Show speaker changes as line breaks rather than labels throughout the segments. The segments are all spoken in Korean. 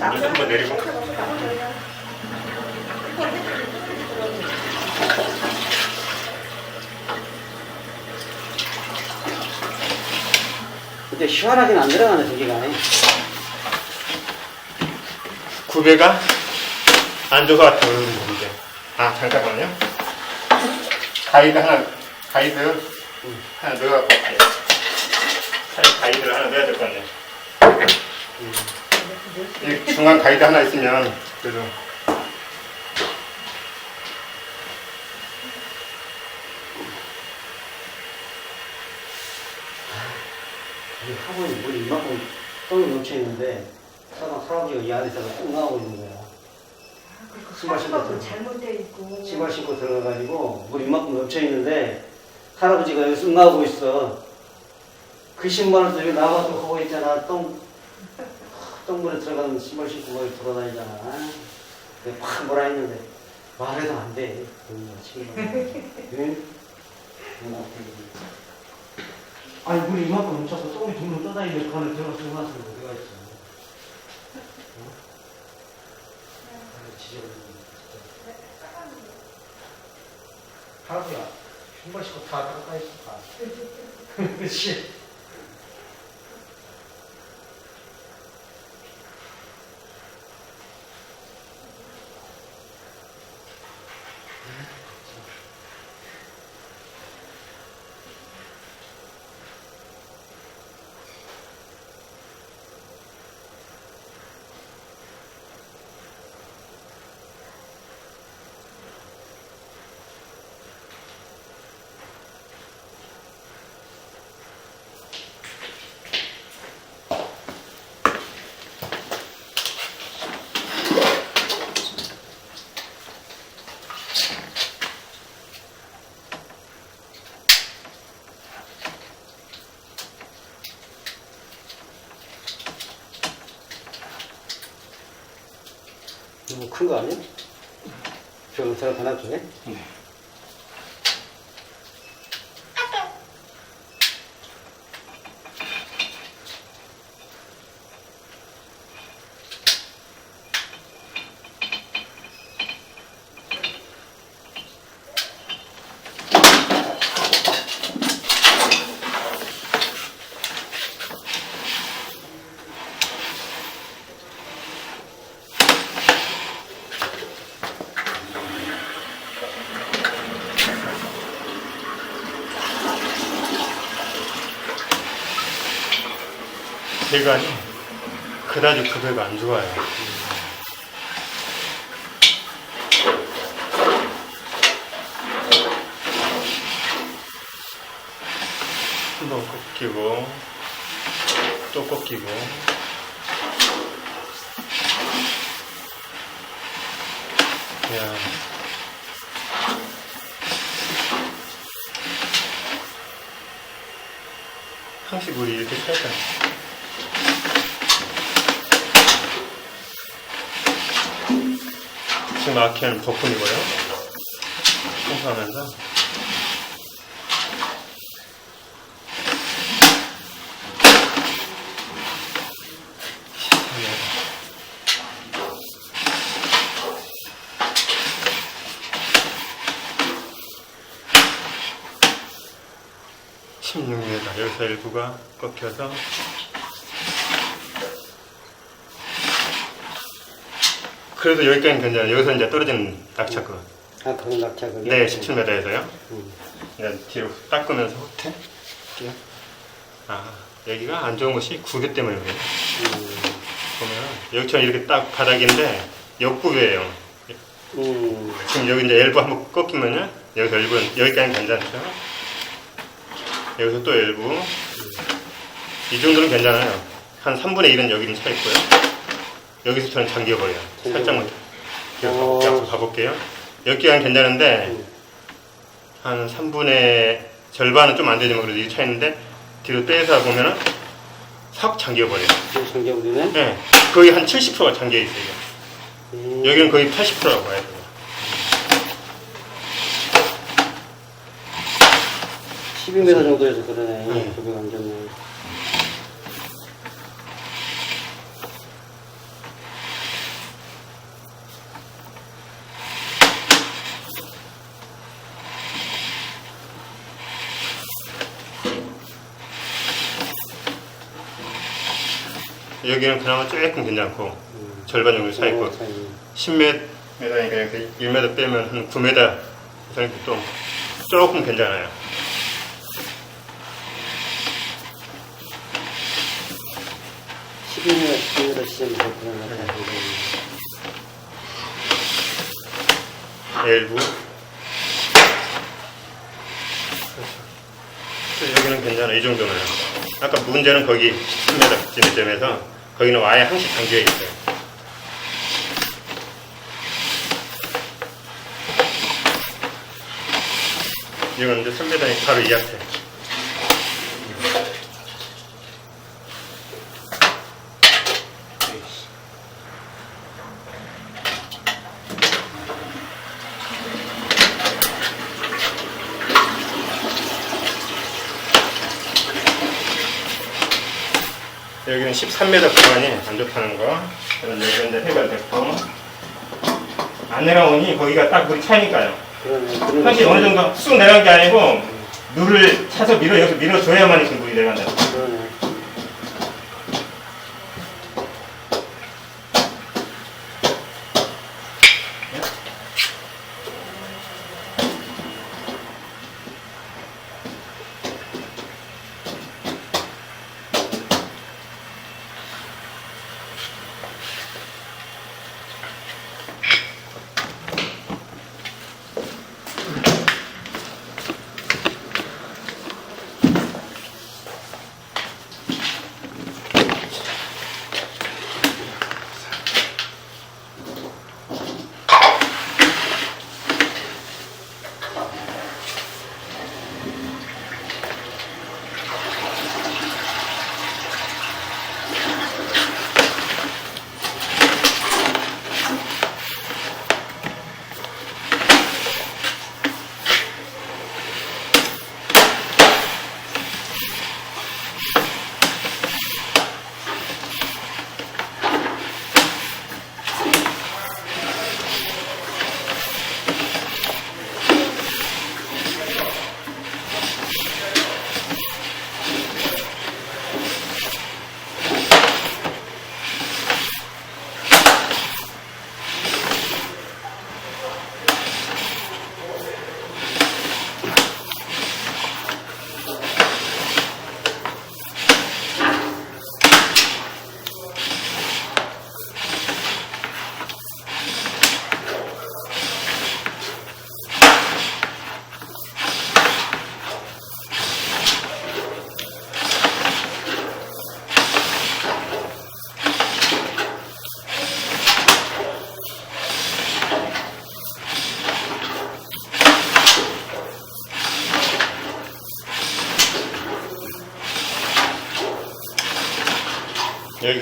한번 내리고.
근데 시원하긴 안 들어가네 저기가.
구배가 안 좋아서 그러는 건데. 아, 잠깐만요. 가이드 하나, 가이드 하나 넣어갖고. 차라리 가이드를 하나 넣어야 될 것 같네. 이 중간 가이드 하나 있으면, 그래도.
이 화분이 물이 이만큼 똥이 넘쳐 있는데 사람 할아버지가 이 안에다가 똥 나오고 있는 거야. 신발 신고 들어.
잘못돼 있고.
신발 신고 들어가가지고 물 이만큼 넘쳐 있는데 할아버지가 여기 쑥 나오고 있어. 그 신발을 또 여기 나가서 하고 있잖아. 똥 똥물에 들어가는 신발 신고 거기 돌아다니잖아. 그팍 뭐라 했는데 말해도 안 돼. 그 신발. 응? 아니 물이 이만큼 넘쳐서 똥이 둥둥 떠다니는데 그 안에 들어가서 나서 어디가 있어. 어? 아, 지저분해. 할아버지가 신발 신고 다 닦아 있어. 그렇지. 너무 큰거 아니야? 저 사람 하나 쪽에?
배가 그다지 구배가 안 좋아요. 한번 꺾이고 또 꺾이고. 야. 항시 물이 이렇게 차있다 지금 아키는 덕분이고요? 청소하면서? 십육m 여기서 일부가 꺾여서 그래도 여기까지는 괜찮아요. 여기서 이제 떨어지는 낙차급.
아, 그건 낙차 그게?
네, 17m에서요.
음.
그냥 뒤로 닦으면서 호텔. 할게요. 아, 여기가 안 좋은 것이 구교 때문에 그래요.
음.
보면 여기처럼 이렇게 딱 바닥인데 옆구배예요.
음.
지금 여기 이제 엘보 한번 꺾이면요. 여기서 엘보 여기까지는 괜찮죠. 여기서 또 엘보. 이 정도는 괜찮아요. 한 3분의 1은 여기는 차 있고요. 여기서 저는 잠겨버려요. 살짝만.
어.
앞으로 가볼게요. 여기가 괜찮은데
음.
한 3분의 절반은 좀 안 되지만 그래도 이차 있는데 뒤로 빼서 보면은 싹 잠겨버려요.
성경우리네?
네. 거의 한 70%가 잠겨 있어요.
음.
여기는 거의 80%라고 봐야 돼요.
12m 정도에서 그러네.
네.
그
여기는 그나마 조금 괜찮고
음.
절반 정도 차 있고
어, 차이.
10m니까 여기서 1m 빼면 한 9m 이상 또 조금 괜찮아요.
그런 것 같아요.
엘부 여기는 괜찮아 이 정도면 아까 문제는 거기 10m 지점에서 거기는 와에 항시 잠겨 있어요. 이건 이제 3m니 바로 이 앞에 13m 구간이 안 좋다는 거. 이제 해결됐고 안 내려오니 거기가 딱 물이 차니까요. 사실
거
어느 정도 쑥 내려간 게 아니고 물을 차서 밀어 여기서 밀어줘야만 이렇게 물이 내려간다.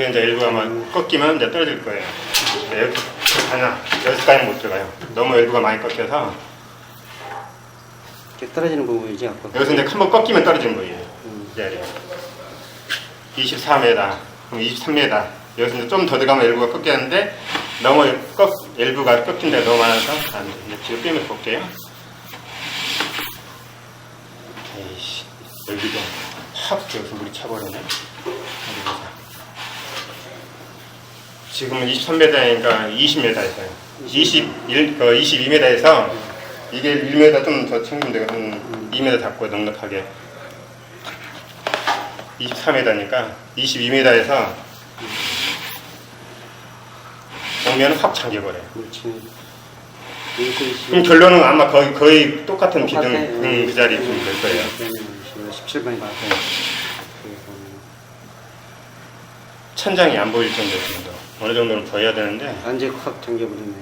여기가 이제 일부가 막 꺾이면 이제 떨어질 거예요. 네, 여기 하나 여기까지 못 들어가요. 너무 일부가 많이 꺾여서
이렇게 떨어지는 부분이지, 아까.
여기서 이제 한 번 꺾이면 떨어지는 거예요.
음.
이 24m, 그럼 23m. 여기서 이제 좀 더 들어가면 일부가 꺾이는데 너무 꺾 일부가 꺾인 데가 너무 많아서 안 돼. 이제 뒤로 빼면서 볼게요. 에이씨, 여기도 확 여기서 물이 차버리네. 지금은 23m니까 20m에서요. 21, 어, 22m에서 이게 1m 좀 더 챙기면 되거든. 2m 잡고 넉넉하게. 23m니까 22m에서 오면 확 잠겨버려요. 그럼 결론은 아마 거의, 거의 똑같은 비등. 음, 그 자리 좀될 거예요.
17번이 같아요.
천장이 안 보일 정도 정도. 어느 정도는 보여야 되는데
완전히 확 잠겨버리네.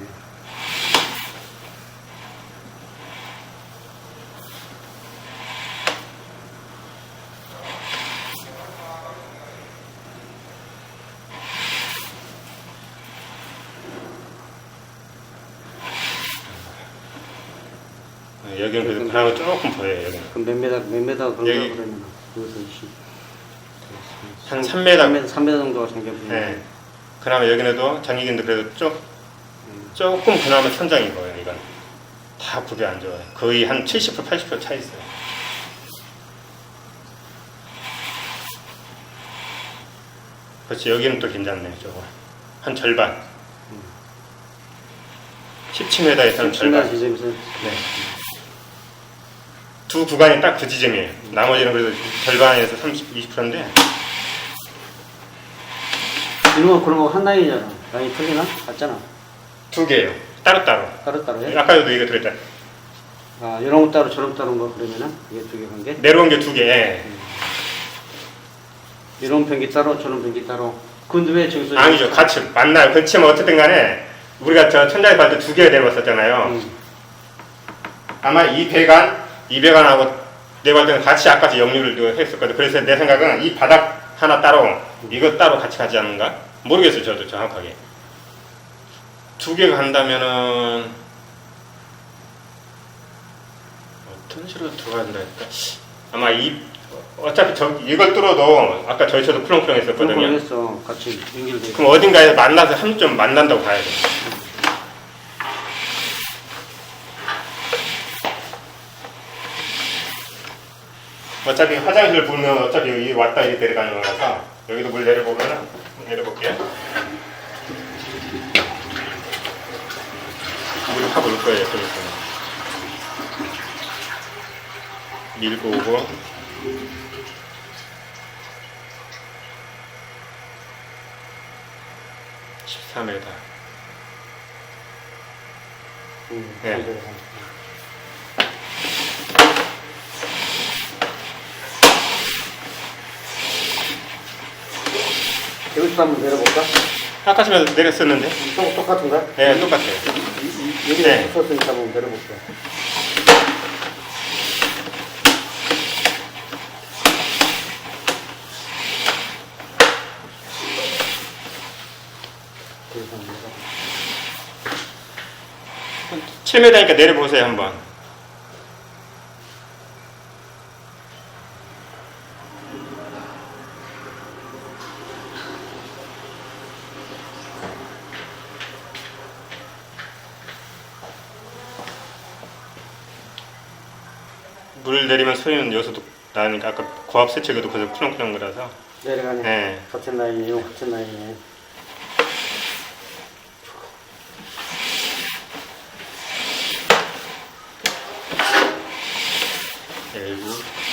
네, 여기는 그래도 그나마 조금 보여요. 여기는
그럼 몇 메다, 몇 메다
여기.
그러면.
한 3m.
3m, 3m 정도가 잠겨버리네.
네. 그나마 여기는도 장기근도 그래도 좀 조금 그나마 천장인 거예요. 이건 다 구비 안 좋아요. 거의 한 70% 80%차 있어요. 그렇지 여기는 또 괜찮네 저거 한 절반 17m에서는
중간
절반 네. 두 구간이 딱 그 지점이에요 나머지는 그래도 절반에서 30, 20%인데
이놈은 그런 거 한 라인이잖아. 라인이 틀리나? 같잖아.
두 개예요 따로따로
따로따로 해?
아까도 이거 들었잖아
아, 이런 거 따로 저런 거 따로인 거 그러면은 이게 두개 관계?
내려온 게 두 개.
이런 변기 따로 저런 변기 따로. 근데 왜 저기서
아니죠. 같이 만나요. 그렇지만 어쨌든 간에 우리가 저 천장에 발때 두개 내려왔었잖아요.
음,
아마 이 배관, 이 배관하고 내려갈 때는 같이 아까 역류를 했었거든. 그래서 내 생각은 이 바닥 하나 따로, 이거 따로 같이 가지 않는가? 모르겠어요. 저도 정확하게. 두 개가 간다면은 어떤 식으로 들어가야 된다 했까 아마 이 어차피 저 이걸 뚫어도 아까 저희처도
그런 거
풀렁풀렁했었거든요.
했어. 같이 연결돼.
그럼 어딘가에 만나서 한 점 만난다고 봐야 돼. 어차피 화장실 보면 어차피 여기 왔다 이렇게 내려가는 거라서 여기도 물 내려보면은 내려볼게요. 물이 확 올 거예요, 저기서. 밀고 오고. (14m)
음,
네.
연결 여기서 한번 내려볼까?
아까 전에 내렸었는데
똑, 똑같은가?
네 똑같아요
여기가
네.
붙었으니까 한번 내려볼까? 내려볼까?
7m니까 내려보세요 한번 물 내리면 소리는 여기서도 나니까 아까 고압 세척에도 거기서 쿨렁쿨렁 거려서
내려가네.
네.
같은 라인이에요. 같은 라인이에요. 네, 일곱.